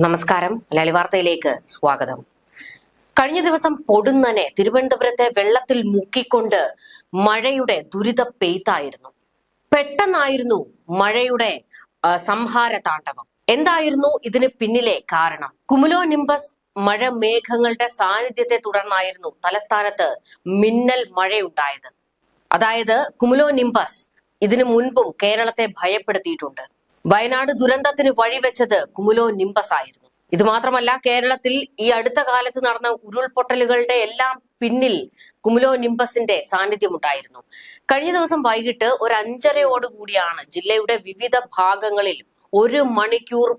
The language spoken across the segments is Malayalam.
നമസ്കാരം. മലയാളി വാർത്തയിലേക്ക് സ്വാഗതം. കഴിഞ്ഞ ദിവസം പൊടുന്നനെ തിരുവനന്തപുരത്തെ വെള്ളത്തിൽ മുക്കിക്കൊണ്ട് മഴയുടെ ദുരിത പെയ്ത്തായിരുന്നു പെട്ടെന്നായിരുന്നു മഴയുടെ സംഹാര താണ്ഡവം. എന്തായിരുന്നു ഇതിന് പിന്നിലെ കാരണം? കുമുലോ നിംബസ് മഴ മേഘങ്ങളുടെ സാന്നിധ്യത്തെ തുടർന്നായിരുന്നു തലസ്ഥാനത്ത് മിന്നൽ മഴയുണ്ടായത്. അതായത് കുമുലോ നിംബസ് ഇതിനു മുൻപും കേരളത്തെ ഭയപ്പെടുത്തിയിട്ടുണ്ട്. വയനാട് ദുരന്തത്തിന് വഴിവെച്ചത് കുമുലോ നിംബസ് ആയിരുന്നു ഇത് മാത്രമല്ല കേരളത്തിൽ ഈ അടുത്ത കാലത്ത് നടന്ന ഉരുൾപൊട്ടലുകളുടെ എല്ലാം പിന്നിൽ കുമുലോ നിംബസിന്റെ സാന്നിധ്യമുണ്ടായിരുന്നു. കഴിഞ്ഞ ദിവസം വൈകിട്ട് ഒരു അഞ്ചരയോടുകൂടിയാണ് ജില്ലയുടെ വിവിധ ഭാഗങ്ങളിൽ ഒരു മണിക്കൂർ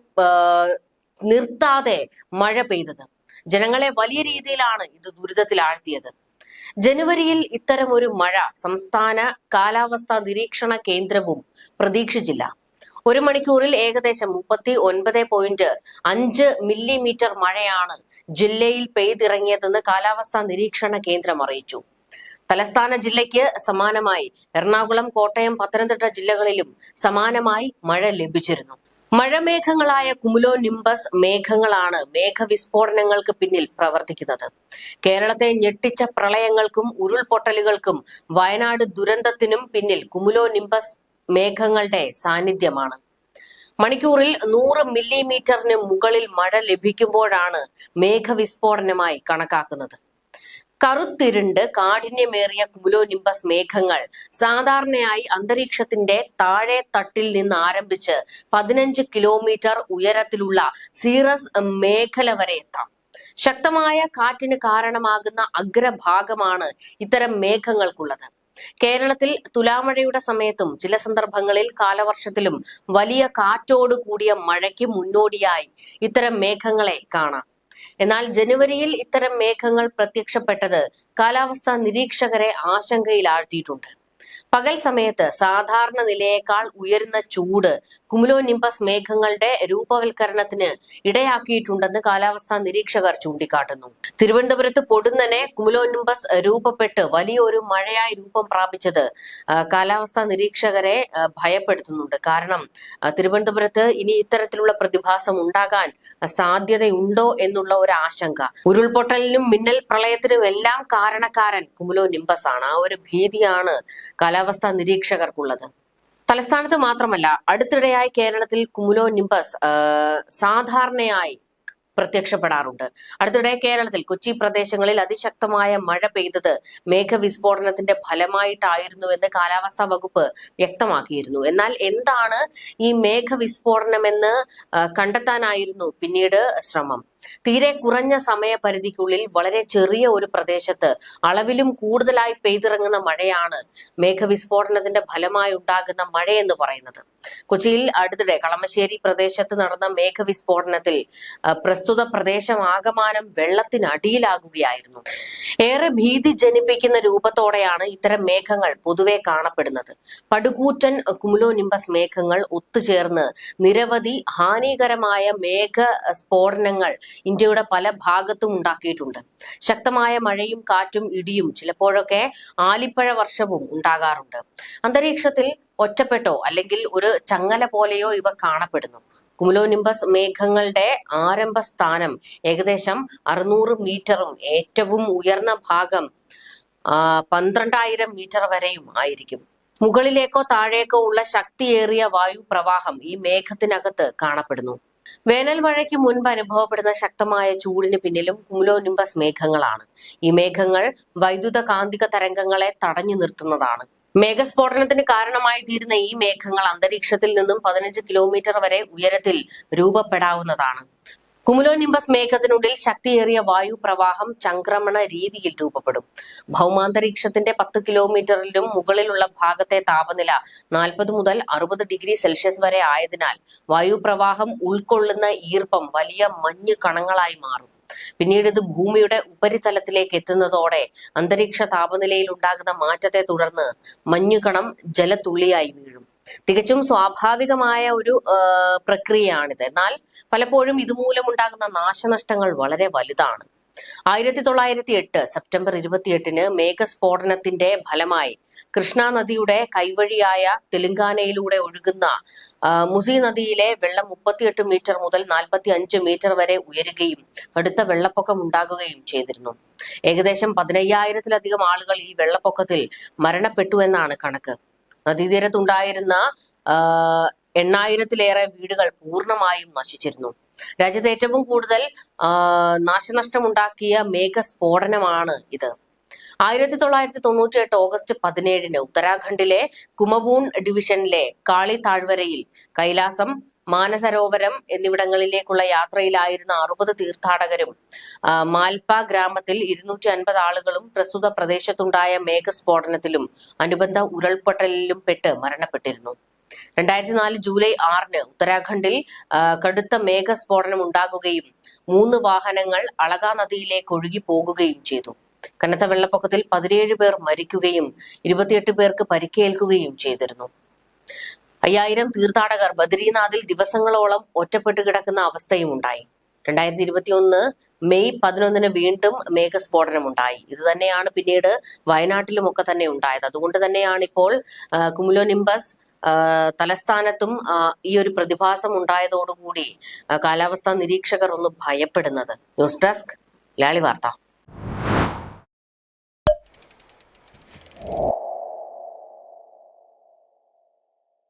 നിർത്താതെ മഴ പെയ്തത്. ജനങ്ങളെ വലിയ രീതിയിലാണ് ഇത് ദുരിതത്തിലാഴ്ത്തിയത്. ജനുവരിയിൽ ഇത്തരം ഒരു മഴ സംസ്ഥാന കാലാവസ്ഥാ നിരീക്ഷണ കേന്ദ്രവും പ്രതീക്ഷിച്ചില്ല. ഒരു മണിക്കൂറിൽ ഏകദേശം മുപ്പത്തി ഒൻപത് പോയിന്റ് അഞ്ച് മില്ലിമീറ്റർ മഴയാണ് ജില്ലയിൽ പെയ്തിറങ്ങിയതെന്ന് കാലാവസ്ഥാ നിരീക്ഷണ കേന്ദ്രം അറിയിച്ചു. തലസ്ഥാന ജില്ലയ്ക്ക് സമാനമായി എറണാകുളം കോട്ടയം പത്തനംതിട്ട ജില്ലകളിലും സമാനമായി മഴ ലഭിച്ചിരുന്നു. മഴമേഘങ്ങളായ കുമുലോ നിംബസ് മേഘങ്ങളാണ് മേഘവിസ്ഫോടനങ്ങൾക്ക് പിന്നിൽ പ്രവർത്തിക്കുന്നത്. കേരളത്തെ ഞെട്ടിച്ച പ്രളയങ്ങൾക്കും ഉരുൾപൊട്ടലുകൾക്കും വയനാട് ദുരന്തത്തിനും പിന്നിൽ കുമുലോ നിംബസ് മേഘങ്ങളുടെ സാന്നിധ്യമാണ്. മണിക്കൂറിൽ നൂറ് മില്ലിമീറ്ററിന് മുകളിൽ മഴ ലഭിക്കുമ്പോഴാണ് മേഘവിസ്ഫോടനമായി കണക്കാക്കുന്നത്. കറുത്തിരുണ്ട് കാഠിന്യമേറിയ കുലോനിംബസ് മേഘങ്ങൾ സാധാരണയായി അന്തരീക്ഷത്തിന്റെ താഴെ തട്ടിൽ നിന്ന് ആരംഭിച്ച് പതിനഞ്ച് കിലോമീറ്റർ ഉയരത്തിലുള്ള സീറസ് മേഖല വരെ എത്താം. ശക്തമായ കാറ്റിന് കാരണമാകുന്ന അഗ്രഭാഗമാണ് ഇത്തരം മേഘങ്ങൾക്കുള്ളത്. കേരളത്തിൽ തുലാമഴയുടെ സമയത്തും ചില സന്ദർഭങ്ങളിൽ കാലവർഷത്തിലും വലിയ കാറ്റോട് കൂടിയ മഴയ്ക്ക് മുന്നോടിയായി ഇത്തരം മേഘങ്ങളെ കാണാം. എന്നാൽ ജനുവരിയിൽ ഇത്തരം മേഘങ്ങൾ പ്രത്യക്ഷപ്പെട്ടത് കാലാവസ്ഥാ നിരീക്ഷകരെ ആശങ്കയിലാഴ്ത്തിയിട്ടുണ്ട്. പകൽ സമയത്ത് സാധാരണ നിലയേക്കാൾ ഉയരുന്ന ചൂട് കുമുലോ നിംബസ് മേഘങ്ങളുടെ രൂപവൽക്കരണത്തിന് ഇടയാക്കിയിട്ടുണ്ടെന്ന് കാലാവസ്ഥാ നിരീക്ഷകർ ചൂണ്ടിക്കാട്ടുന്നു. തിരുവനന്തപുരത്ത് പൊടുന്നനെ കുമുലോ നിംബസ് രൂപപ്പെട്ട് വലിയൊരു മഴയായി രൂപം പ്രാപിച്ചത് കാലാവസ്ഥാ നിരീക്ഷകരെ ഭയപ്പെടുത്തുന്നുണ്ട്. കാരണം തിരുവനന്തപുരത്ത് ഇനി ഇത്തരത്തിലുള്ള പ്രതിഭാസം ഉണ്ടാകാൻ സാധ്യതയുണ്ടോ എന്നുള്ള ഒരു ആശങ്ക. ഉരുൾപൊട്ടലിനും മിന്നൽ പ്രളയത്തിനും എല്ലാം കാരണക്കാരൻ കുമുലോ നിംബസ് ആണ്. ആ ഒരു ഭീതിയാണ് കാലാവസ്ഥാ നിരീക്ഷകർക്കുള്ളത്. തലസ്ഥാനത്ത് മാത്രമല്ല അടുത്തിടെയായി കേരളത്തിൽ കുമുലോ നിംബസ് സാധാരണയായി പ്രത്യക്ഷപ്പെടാറുണ്ട്. അടുത്തിടെ കേരളത്തിൽ കൊച്ചി പ്രദേശങ്ങളിൽ അതിശക്തമായ മഴ പെയ്തത് മേഘവിസ്ഫോടനത്തിന്റെ ഫലമായിട്ടായിരുന്നു ഫലമായിട്ടായിരുന്നുവെന്ന് കാലാവസ്ഥാ വകുപ്പ് വ്യക്തമാക്കിയിരുന്നു. എന്നാൽ എന്താണ് ഈ മേഘവിസ്ഫോടനമെന്ന് കണ്ടെത്താനായിരുന്നു പിന്നീട് ശ്രമം? തീരെ കുറഞ്ഞ സമയപരിധിക്കുള്ളിൽ വളരെ ചെറിയ ഒരു പ്രദേശത്ത് അളവിലും കൂടുതലായി പെയ്തിറങ്ങുന്ന മഴയാണ് മേഘവിസ്ഫോടനത്തിന്റെ ഫലമായി ഉണ്ടാകുന്ന മഴയെന്ന് പറയുന്നത്. കൊച്ചിയിൽ അടുത്തിടെ കളമശ്ശേരി പ്രദേശത്ത് നടന്ന മേഘവിസ്ഫോടനത്തിൽ പ്രസ്തുത പ്രദേശം ആകമാനം വെള്ളത്തിനടിയിലാകുകയായിരുന്നു ഏറെ ഭീതി ജനിപ്പിക്കുന്ന രൂപത്തോടെയാണ് ഇത്തരം മേഘങ്ങൾ പൊതുവെ കാണപ്പെടുന്നത്. പടുകൂറ്റൻ കുമുലോനിംബസ് മേഘങ്ങൾ ഒത്തുചേർന്ന് നിരവധി ഹാനികരമായ മേഘ സ്ഫോടനങ്ങൾ ഇന്ത്യയുടെ പല ഭാഗത്തും ഉണ്ടാക്കിയിട്ടുണ്ട്. ശക്തമായ മഴയും കാറ്റും ഇടിയും ചിലപ്പോഴൊക്കെ ആലിപ്പഴ വർഷവും ഉണ്ടാകാറുണ്ട്. അന്തരീക്ഷത്തിൽ ഒറ്റപ്പെട്ടോ അല്ലെങ്കിൽ ഒരു ചങ്ങല പോലെയോ ഇവ കാണപ്പെടുന്നു. കുമുലോനിമ്പസ് മേഘങ്ങളുടെ ആരംഭ സ്ഥാനം ഏകദേശം അറുന്നൂറ് മീറ്ററും ഏറ്റവും ഉയർന്ന ഭാഗം പന്ത്രണ്ടായിരം മീറ്റർ വരെയും ആയിരിക്കും. മുകളിലേക്കോ താഴേക്കോ ഉള്ള ശക്തിയേറിയ വായു പ്രവാഹം ഈ മേഘത്തിനകത്ത് കാണപ്പെടുന്നു. വേനൽ മഴയ്ക്ക് മുൻപ് അനുഭവപ്പെടുന്ന ശക്തമായ ചൂടിന് പിന്നിലും കുമുലോനിമ്പസ് മേഘങ്ങളാണ്. ഈ മേഘങ്ങൾ വൈദ്യുത കാന്തിക തരംഗങ്ങളെ തടഞ്ഞു നിർത്തുന്നതാണ്. മേഘസ്ഫോടനത്തിന് കാരണമായി തീരുന്ന ഈ മേഘങ്ങൾ അന്തരീക്ഷത്തിൽ നിന്നും പതിനഞ്ച് കിലോമീറ്റർ വരെ ഉയരത്തിൽ രൂപപ്പെടാവുന്നതാണ്. കുമുലോ നിംബസ് മേഘത്തിനുള്ളിൽ ശക്തിയേറിയ വായു പ്രവാഹം ചംക്രമണ രീതിയിൽ രൂപപ്പെടും. ഭൗമാന്തരീക്ഷത്തിന്റെ പത്ത് കിലോമീറ്ററിലും മുകളിലുള്ള ഭാഗത്തെ താപനില നാൽപ്പത് മുതൽ അറുപത് ഡിഗ്രി സെൽഷ്യസ് വരെ ആയതിനാൽ വായു പ്രവാഹം ഉൾക്കൊള്ളുന്ന ഈർപ്പം വലിയ മഞ്ഞ് കണങ്ങളായി മാറും. പിന്നീട് ഇത് ഭൂമിയുടെ ഉപരിതലത്തിലേക്ക് എത്തുന്നതോടെ അന്തരീക്ഷ താപനിലയിൽ ഉണ്ടാകുന്ന മാറ്റത്തെ തുടർന്ന് മഞ്ഞുകണം ജലത്തുള്ളിയായി വീഴും. തികച്ചും സ്വാഭാവികമായ ഒരു പ്രക്രിയയാണിത്. എന്നാൽ പലപ്പോഴും ഇതുമൂലം ഉണ്ടാകുന്ന നാശനഷ്ടങ്ങൾ വളരെ വലുതാണ്. ആയിരത്തി തൊള്ളായിരത്തി എട്ട് സെപ്റ്റംബർ ഇരുപത്തിയെട്ടിന് മേഘസ്ഫോടനത്തിന്റെ ഫലമായി കൃഷ്ണ നദിയുടെ കൈവഴിയായ തെലുങ്കാനയിലൂടെ ഒഴുകുന്ന മുസി നദിയിലെ വെള്ളം മുപ്പത്തിയെട്ട് മീറ്റർ മുതൽ നാൽപ്പത്തി അഞ്ച് മീറ്റർ വരെ ഉയരുകയും കടുത്ത വെള്ളപ്പൊക്കം ഉണ്ടാകുകയും ചെയ്തിരുന്നു. ഏകദേശം പതിനയ്യായിരത്തിലധികം ആളുകൾ ഈ വെള്ളപ്പൊക്കത്തിൽ മരണപ്പെട്ടു എന്നാണ് കണക്ക്. നദീതീരത്തുണ്ടായിരുന്ന എണ്ണായിരത്തിലേറെ വീടുകൾ പൂർണമായും നശിച്ചിരുന്നു. രാജ്യത്ത് ഏറ്റവും കൂടുതൽ നാശനഷ്ടമുണ്ടാക്കിയ മേഘസ്ഫോടനമാണ് ഇത്. ആയിരത്തി തൊള്ളായിരത്തി തൊണ്ണൂറ്റി എട്ട് ഓഗസ്റ്റ് പതിനേഴിന് ഉത്തരാഖണ്ഡിലെ കുമവൂൺ ഡിവിഷനിലെ കാളി താഴ്വരയിൽ കൈലാസം മാനസരോവരം എന്നിവിടങ്ങളിലേക്കുള്ള യാത്രയിലായിരുന്ന അറുപത് തീർത്ഥാടകരും മാൽപ ഗ്രാമത്തിൽ ഇരുന്നൂറ്റി അൻപത് ആളുകളും പ്രസ്തുത പ്രദേശത്തുണ്ടായ മേഘസ്ഫോടനത്തിലും അനുബന്ധ ഉരുൾപൊട്ടലിലും പെട്ട് മരണപ്പെട്ടിരുന്നു. രണ്ടായിരത്തി നാല് ജൂലൈ ആറിന് ഉത്തരാഖണ്ഡിൽ കടുത്ത മേഘസ്ഫോടനം ഉണ്ടാകുകയും മൂന്ന് വാഹനങ്ങൾ അളകാ നദിയിലേക്ക് ഒഴുകി പോകുകയും ചെയ്തു. കനത്ത വെള്ളപ്പൊക്കത്തിൽ പതിനേഴ് പേർ മരിക്കുകയും ഇരുപത്തിയെട്ട് പേർക്ക് പരിക്കേൽക്കുകയും ചെയ്തിരുന്നു. അയ്യായിരം തീർത്ഥാടകർ ബദ്രീനാഥിൽ ദിവസങ്ങളോളം ഒറ്റപ്പെട്ട് കിടക്കുന്ന അവസ്ഥയും ഉണ്ടായി. രണ്ടായിരത്തി ഇരുപത്തിയൊന്ന് മെയ് പതിനൊന്നിന് വീണ്ടും മേഘസ്ഫോടനമുണ്ടായി. ഇത് തന്നെയാണ് പിന്നീട് വയനാട്ടിലുമൊക്കെ തന്നെ ഉണ്ടായത്. അതുകൊണ്ട് തന്നെയാണ് ഇപ്പോൾ കുമുലോനിംബസ് തലസ്ഥാനത്തും ഈ ഒരു പ്രതിഭാസം ഉണ്ടായതോടുകൂടി കാലാവസ്ഥാ നിരീക്ഷകർ ഒന്ന് ഭയപ്പെടുന്നത്. ന്യൂസ് ഡെസ്ക് ലാളി വാർത്ത